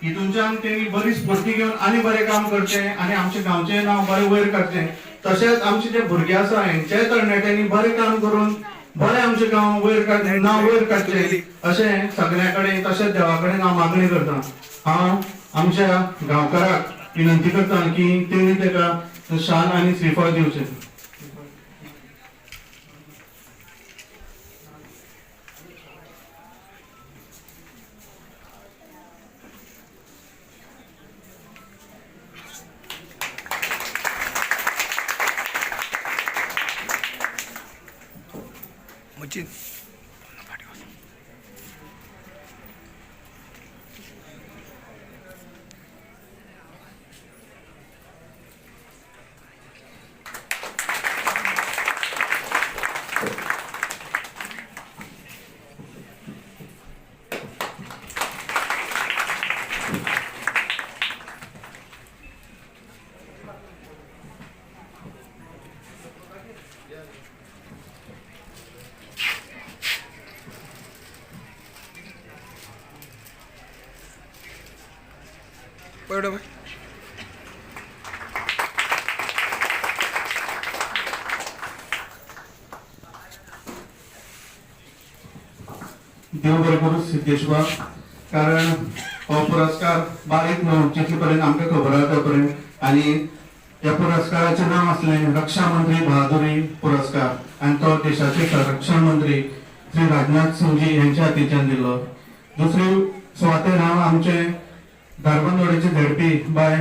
की तुमच्यान त्यांनी बरी स्फूर्ती घेऊन आणि बरें काम करचे आणि आमचे गावचे नाव बरें वयर काडचे तशेंच आमचे जे भुरगे आसा हेंचे तरणाट्यांनी बरें काम करून बरें आमचे गांव वयर काडचे नाव वयर काडचे अशें सगळ्या कडेन तशेंच देवा कडेन हांव मागणी करता हांव आमच्या गांवकाराक विनंती करता की तेणी ताका शान आणि श्रीफळ दिवचे 进。बाय देव बरोबर सिद्धेश्वर कारण हो पुरस्कार बारीक न्हू जितले पर्यंत आमकां खबर आसा पर्यंत आनी ह्या पुरस्काराचें नांव आसलें रक्षा मंत्री बहादुरी पुरस्कार आनी तो देशाचे संरक्षण मंत्री श्री राजनाथ सिंगजी यांच्या हातीच्यान दिलो. दुसरे सुवातेर हांव आमचे ധർമ്മം തൊടിച്ച് തെളിപ്പി ബൈ